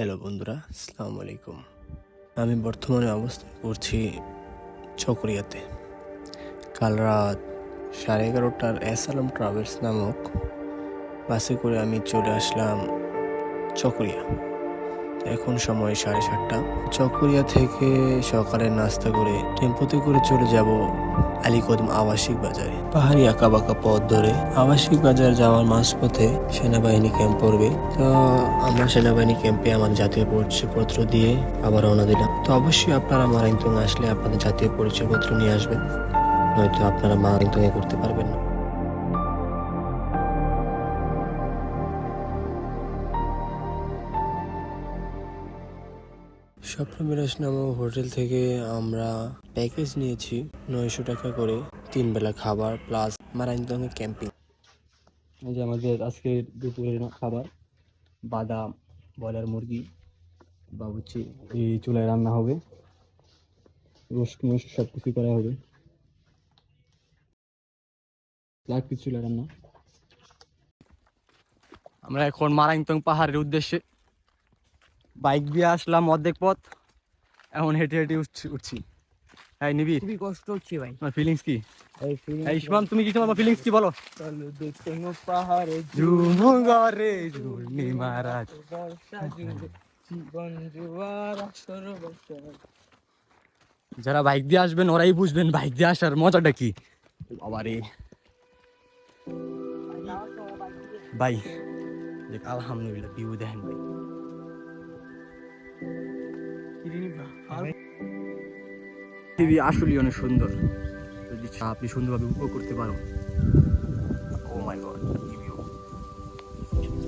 Hello বন্ধুরা, আসসালামু আলাইকুম। আমি বর্তমানে অবস্থান করছি চকরিয়াতে। কাল রাত সাড়ে এগারোটার আলম ট্রাভেলস নামক বাসে করে আমি চলে আসলাম চকরিয়া। এখন সময় সাড়ে সাতটা। চকরিয়া থেকে সকালে নাস্তা করে টেম্পোতে করে চলে যাব আলীকদম আবাসিক বাজারে। পাহাড়ি আঁকা বাঁকা পথ ধরে আবাসিক বাজার যাওয়ার মাঝপথে সেনাবাহিনী ক্যাম্প পড়বে। তো আমরা সেনাবাহিনী ক্যাম্পে আমার জাতীয় পরিচয়পত্র দিয়ে আবার রওনা দিলাম। তো অবশ্যই আপনারা মারাইন আসলে আপনাদের জাতীয় পরিচয়পত্র নিয়ে আসবেন। নয়তো আপনারা মারাইন করতে পারবেন না। স্বপ্নবিলাস নামক হোটেল থেকে আমরা প্যাকেজ নিয়েছি নয়শো টাকা করে তিন বেলা খাবার প্লাস মারাইন্দঙ্গে ক্যাম্পিং। এই যে আমাদের আজকে দুপুরের খাবার বাদাম ব্রয়লার মুরগি বা হচ্ছে এই চুলায় রান্না হবে। রোস্ট মোস্ট সব কিছু করা হবে। চুলায় রান্না? আমরা এখন মারাংতং পাহাড়ের উদ্দেশ্যে বাইক দিয়ে আসলাম অর্ধেক পথ। এখন হেঁটে হেঁটে উঠছি হ্যাঁ নিবি? খুবই কষ্ট হচ্ছে ভাই। তোমার ফিলিংস কি? এই ইসমাম তুমি কি তোমার ফিলিংস কি বলো? পাহাড়ে রাত বর্ষা জুড়ে জীবন জুয়ার যারা বাইক দিয়ে আসবেন ওরাই বুঝবেন বাইক দিয়ে আসার মজাটা কি। বাবা রে ভাই দেখ আলহামদুলিল্লাহ ভিউ দেখেন ভাই। পৃথিবী আসলেই অনেক সুন্দর। যদি আপনি সুন্দরভাবে উপভোগ করতে পারো ও মাই গড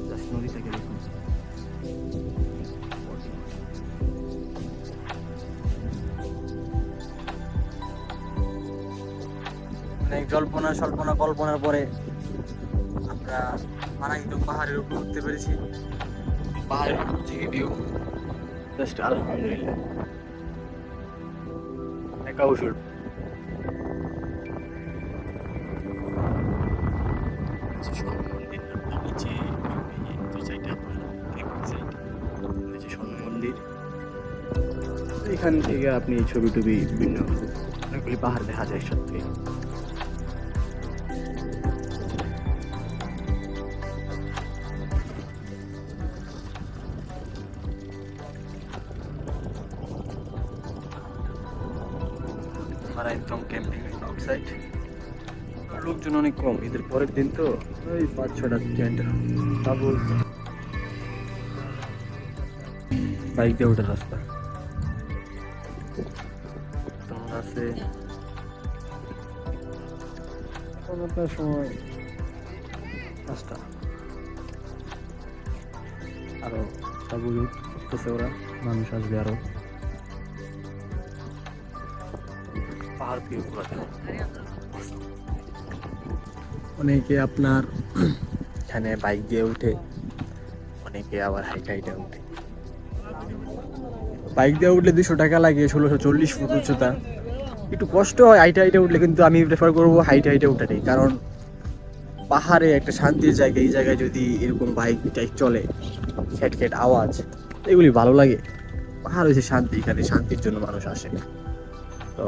জাস্ট নদীটাকে দেখুন। অনেক জল্পনা সল্পনা কল্পনার পরে আমরা মানাইতো পাহাড়ের উপর উঠতে পেরেছি। পাহাড়ের উপর থেকে ভিউ জাস্ট আলহামদুলিল্লাহ। একা উসুল এখান থেকে আপনি ছবি টবি বিভিন্ন অনেকগুলি পাহাড় দেখা যায় সত্যি। লোকজন অনেক কম, ঈদের পরের দিন তো ওই পাঁচ, ছটা বাইক দিয়ে ওঠার রাস্তা। তোমরা আছে। সময় ওরা। মানুষ আসবে আরও। অনেকে আপনার এখানে বাইক দিয়ে উঠে, অনেকে আবার হাইটা হাইটা উঠে। বাইক দিয়ে উঠলে দুশো টাকা লাগে, ষোলোশো চল্লিশ ফুট উচ্চতা। একটু কষ্ট হয় হাইটা হাইটা উঠলে, কিন্তু আমি প্রেফার করব হাইটা হাইটা উঠাটাই কারণ পাহাড়ে একটা শান্তির জায়গা, এই জায়গায় যদি এরকম বাইক টাইক চলে খেট খেট আওয়াজ, এগুলি ভালো লাগে। পাহাড় হয়েছে শান্তি, এখানে শান্তির জন্য মানুষ আসে তো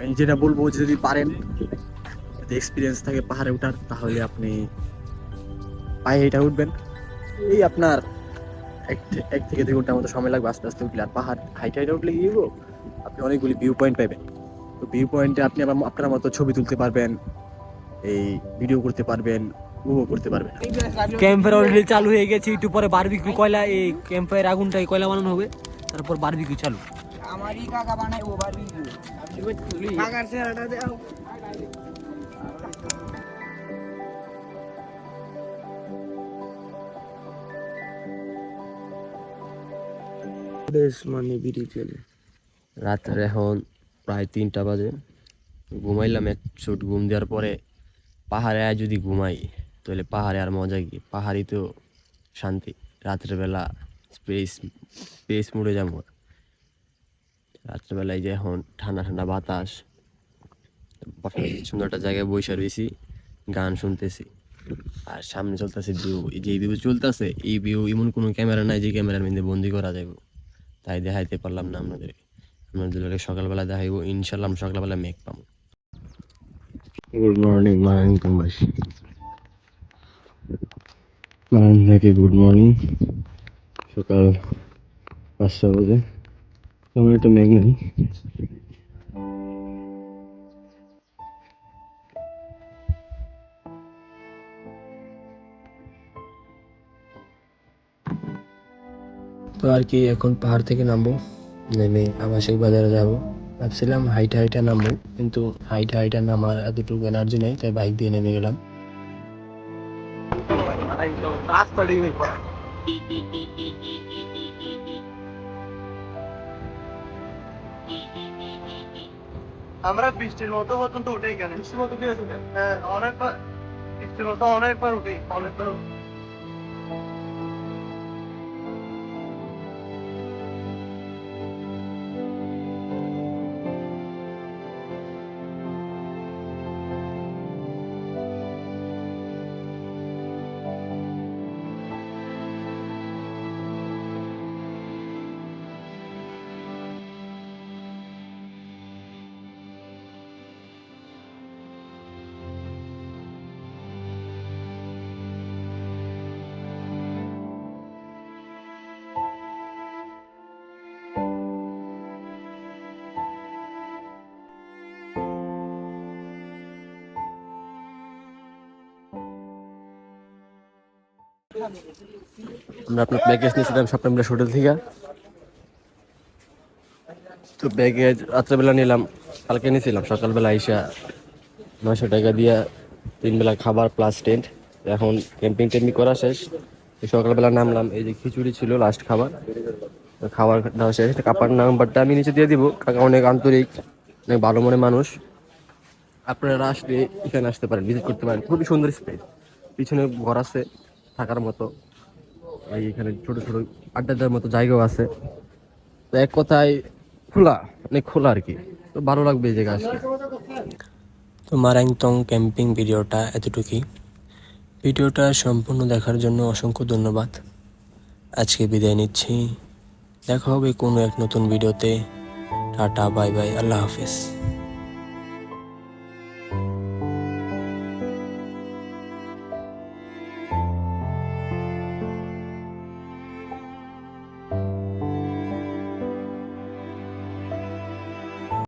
আমি যেটা বলব যদি পারেন, যদি এক্সপিরিয়েন্স থাকে পাহাড়ে ওঠার, তাহলে আপনি পায়ে হেঁটে উঠবেন। এই আপনার এক থেকে দুই ঘণ্টার মতো সময় লাগবে আস্তে আস্তে উঠলে। আর পাহাড় হাইটে হাইটে উঠলে হব আপনি অনেকগুলি ভিউ পয়েন্ট পাবেন তো ভিউ পয়েন্টে আপনি আবার আপনার মতো ছবি তুলতে পারবেন, এই ভিডিও করতে পারবেন, উপভোগ করতে পারবেন। ক্যাম্পের অলরেডি চালু হয়ে গেছে, একটু পরে বারবিকিউ কয়লা, এই ক্যাম্পের আগুনটাই কয়লা বানানো হবে, তারপর বারবিকিউ চালু। আমারই কাকা বানায় ও বারবিকিউ কাকার চেহারাটা দাও মানে বিড়ি চলে রাত্রে এখন প্রায় তিনটা বাজে। ঘুমাইলাম এক চোট ঘুম দেওয়ার পরে পাহাড়ে আয় যদি ঘুমাই তাহলে পাহাড়ে আর মজা কি? পাহাড়ই তো শান্তি। রাত্রেবেলা স্পেস স্পেস মুড়ে যাব। রাত্রেবেলায় যে এখন ঠান্ডা ঠান্ডা বাতাস সুন্দর একটা জায়গায় বসে রয়েছি, গান শুনতেছি। আর সামনে চলতেছে ভিউ যে ভিউ চলতেছে, এই ভিউ এমন কোনো ক্যামেরা নাই যে ক্যামেরার মধ্যে বন্দি করা যাবে তাই দেখাইতে পারলাম না আপনাদের। আপনাদের সকালবেলা দেখাইব ইনশাল্লাহ আমরা সকালবেলা মেঘ পাবো। গুড মর্নিং মারাংবাসী মারাং থেকে গুড মর্নিং সকাল পাঁচটা বাজে। তেমন একটা নেই। তো আর কি এখন পাহাড় থেকে নামবো। নেমে আবাসিক বাজারে যাব। ভাবছিলাম হাইটা হাইটা নামবো কিন্তু হাইটা হাইটা নামার এতটুকু এনার্জি নেই তাই বাইক দিয়ে নেমে গেলাম। আমরা বৃষ্টির মতো পর্যন্ত উঠে গেলে বৃষ্টির মতো উঠে হ্যাঁ অনেকবার বৃষ্টির মতো অনেকবার উঠি অনেকবার আমরা আপনার প্যাকেজ নিয়েছিলাম স্বপ্নবিলাস হোটেল থেকে। তো প্যাকেজ রাত্রেবেলা নিলাম, কালকে নিয়েছিলাম। সকালবেলা আইসা নয়শো টাকা দিয়া তিন বেলা খাবার প্লাস টেন্ট এখন ক্যাম্পিং টেম্পিং করা শেষ। সকালবেলা নামলাম, এই যে খিচুড়ি ছিল লাস্ট খাবার। খাবার দেওয়া শেষ। কাপার নাম্বারটা আমি নিচে দিয়ে দিব। কাকা অনেক আন্তরিক, অনেক ভালো মনে মানুষ। আপনারা আসলে এখানে আসতে পারেন ভিজিট করতে পারেন। খুবই সুন্দর স্পেস পিছনে ঘর আছে। থাকার মতো। এই এখানে ছোট ছোট আড্ডা দেওয়ার মতো জায়গাও আছে। তো এক কথায় খোলা অনেক খোলা আর কি। তো ভালো লাগবে এই জায়গা আসলে তো মারাংতং ক্যাম্পিং ভিডিওটা এতটুকুই। ভিডিওটা সম্পূর্ণ দেখার জন্য অসংখ্য ধন্যবাদ। আজকে বিদায় নিচ্ছি। দেখা হবে কোনো এক নতুন ভিডিওতে। টাটা, বাই বাই, আল্লাহ হাফিজ।